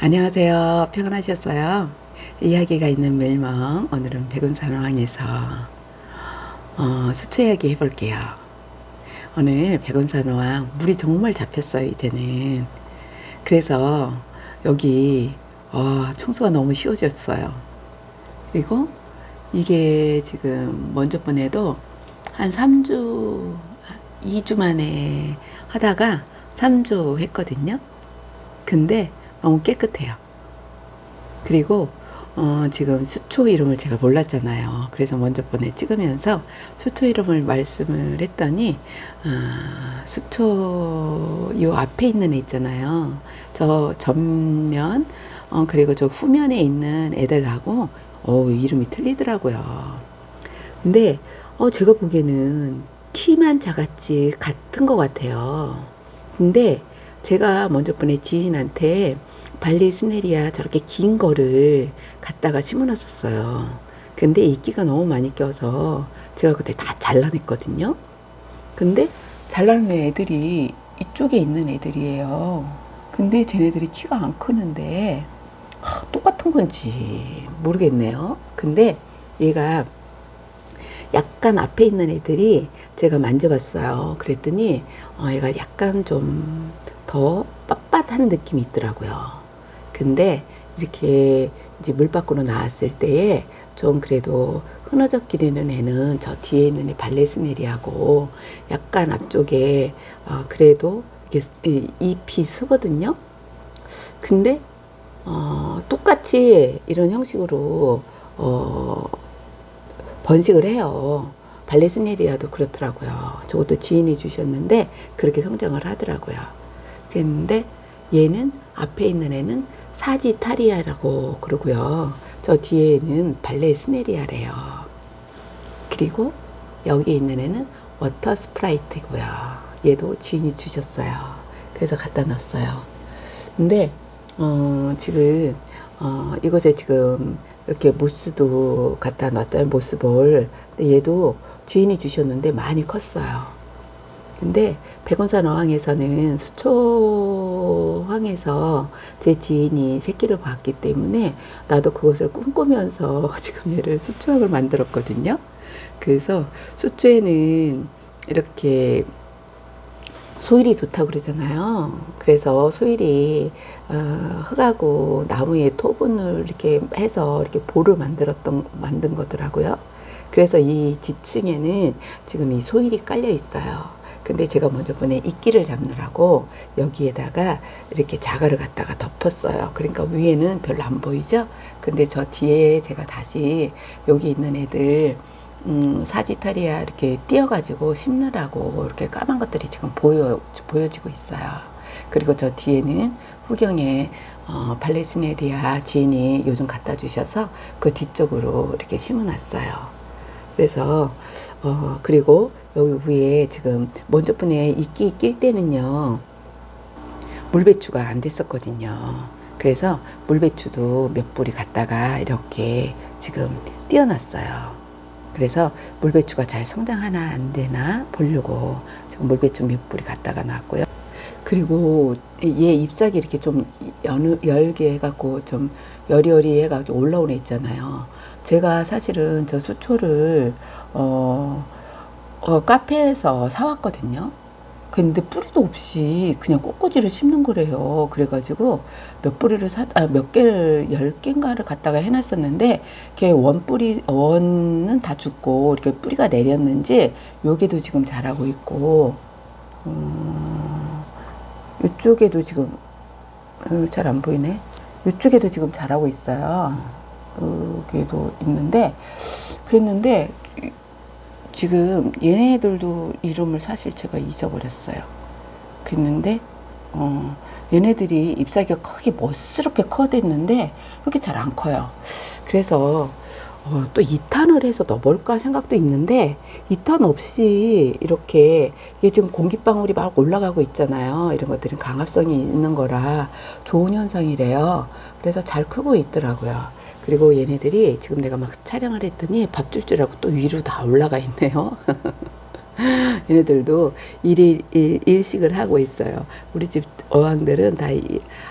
안녕하세요. 평안하셨어요? 이야기가 있는 멜멍 오늘은 백운산왕에서 어, 수초 이야기 해볼게요. 오늘 백운산왕 물이 정말 잡혔어요. 이제는 그래서 여기 어, 청소가 너무 쉬워졌어요. 그리고 이게 지금 먼저 번에도 한 3주, 2주 만에 하다가 3주 했거든요. 근데 너무 깨끗해요. 그리고 어, 지금 수초 이름을 제가 몰랐잖아요. 그래서 먼저 번에 찍으면서 수초 이름을 말씀을 했더니 아, 수초 요 앞에 있는 애 있잖아요. 저 전면 어, 그리고 저 후면에 있는 애들하고 어, 이름이 틀리더라고요. 근데 어, 제가 보기에는 키만 작았지 같은 것 같아요. 근데 제가 먼저 번에 지인한테 발리 스네리아 저렇게 긴 거를 갖다가 심어놨었어요. 근데 이끼가 너무 많이 껴서 제가 그때 다 잘라냈거든요. 근데 잘라낸 애들이 이쪽에 있는 애들이에요. 근데 쟤네들이 키가 안 크는데 하, 똑같은 건지 모르겠네요. 근데 얘가 약간 앞에 있는 애들이 제가 만져봤어요. 그랬더니 어, 얘가 약간 좀 더 빳빳한 느낌이 있더라고요. 근데 이렇게 이제 물 밖으로 나왔을 때에 좀 그래도 흐느적 기리는 애는 저 뒤에 있는 애 발레스네리하고 약간 앞쪽에 어, 그래도 이렇게 이- 잎이 쓰거든요. 근데 어, 똑같이 이런 형식으로 어, 번식을 해요. 발레스네리아도 그렇더라고요. 저것도 지인이 주셨는데 그렇게 성장을 하더라고요. 그랬는데 얘는 앞에 있는 애는 사지타리아라고 그러고요. 저 뒤에는 발레 스네리아래요. 그리고 여기 있는 애는 워터 스프라이트고요. 얘도 지인이 주셨어요. 그래서 갖다 놨어요. 근데 어, 지금 어, 이곳에 지금 이렇게 모스도 갖다 놨잖아요. 모스볼. 근데 얘도 지인이 주셨는데 많이 컸어요. 근데 백원산 어항에서는 수초항에서 제 지인이 새끼를 봤기 때문에 나도 그것을 꿈꾸면서 지금 얘를 수초항을 만들었거든요. 그래서 수초에는 이렇게 소일이 좋다고 그러잖아요. 그래서 소일이 어, 흙하고 나무의 토분을 이렇게 해서 이렇게 볼을 만들었던 만든 거더라고요. 그래서 이 지층에는 지금 이 소일이 깔려 있어요. 근데 제가 먼저 번에 이끼를 잡느라고 여기에다가 이렇게 자갈을 갖다가 덮었어요. 그러니까 위에는 별로 안 보이죠? 근데 저 뒤에 제가 다시 여기 있는 애들 음, 사지타리아 이렇게 띄어가지고 심느라고 이렇게 까만 것들이 지금 보여, 보여지고 있어요. 그리고 저 뒤에는 후경에 어, 발레스네리아 지인이 요즘 갖다 주셔서 그 뒤쪽으로 이렇게 심어놨어요. 그래서 어 그리고 여기 위에 지금 먼저 분에 이끼 낄 때는요 물배추가 안 됐었거든요. 그래서 물배추도 몇 뿌리 갖다가 이렇게 지금 띄어놨어요. 그래서 물배추가 잘 성장하나 안 되나 보려고 지금 물배추 몇 뿌리 갖다가 놨고요. 그리고 얘 잎사귀 이렇게 좀 여느, 열게 해갖고 좀 여리여리 해가지고 올라오는 애 있잖아요. 제가 사실은 저 수초를 어, 어, 카페에서 사왔거든요. 근데 뿌리도 없이 그냥 꽃꽂이를 심는 거래요. 그래가지고 몇 뿌리를 사, 아, 몇 개를, 열 개인가를 갖다가 해놨었는데, 걔 원 뿌리, 원은 다 죽고, 이렇게 뿌리가 내렸는지, 여기도 지금 자라고 있고, 음, 이쪽에도 지금, 어, 잘안 보이네. 이쪽에도 지금 자라고 있어요. 여기도 있는데, 그랬는데, 지금 얘네들도 이름을 사실 제가 잊어버렸어요. 그랬는데 어, 얘네들이 잎사귀가 크게 멋스럽게 커댔는데 그렇게 잘 안 커요. 그래서 어, 또 2탄을 해서 넣어볼까 생각도 있는데 2탄 없이 이렇게 얘 지금 공기방울이 막 올라가고 있잖아요. 이런 것들은 강압성이 있는 거라 좋은 현상이래요. 그래서 잘 크고 있더라고요. 그리고 얘네들이 지금 내가 막 촬영을 했더니 밥 줄 줄 알고 또 위로 다 올라가 있네요. 얘네들도 일일 일, 일식을 하고 있어요. 우리 집 어항들은 다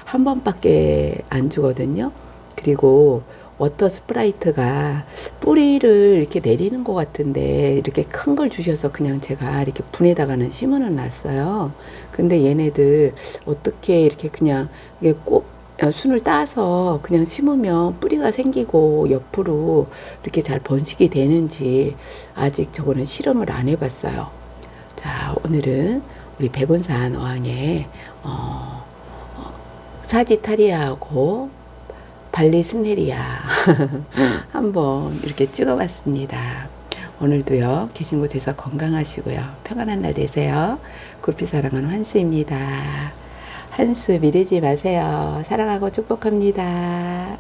한 번밖에 안 주거든요. 그리고 워터 스프라이트가 뿌리를 이렇게 내리는 것 같은데 이렇게 큰 걸 주셔서 그냥 제가 이렇게 분에다가는 심어는 놨어요. 근데 얘네들 어떻게 이렇게 그냥 이게 꼭 어, 순을 따서 그냥 심으면 뿌리가 생기고 옆으로 이렇게 잘 번식이 되는지 아직 저거는 실험을 안 해봤어요. 자, 오늘은 우리 백운산 어항에 어, 어, 사지타리아하고 발리스네리아 한번 이렇게 찍어봤습니다. 오늘도요 계신 곳에서 건강하시고요 평안한 날 되세요. 구피 사랑하는 환수입니다. 한수 미루지 마세요. 사랑하고 축복합니다.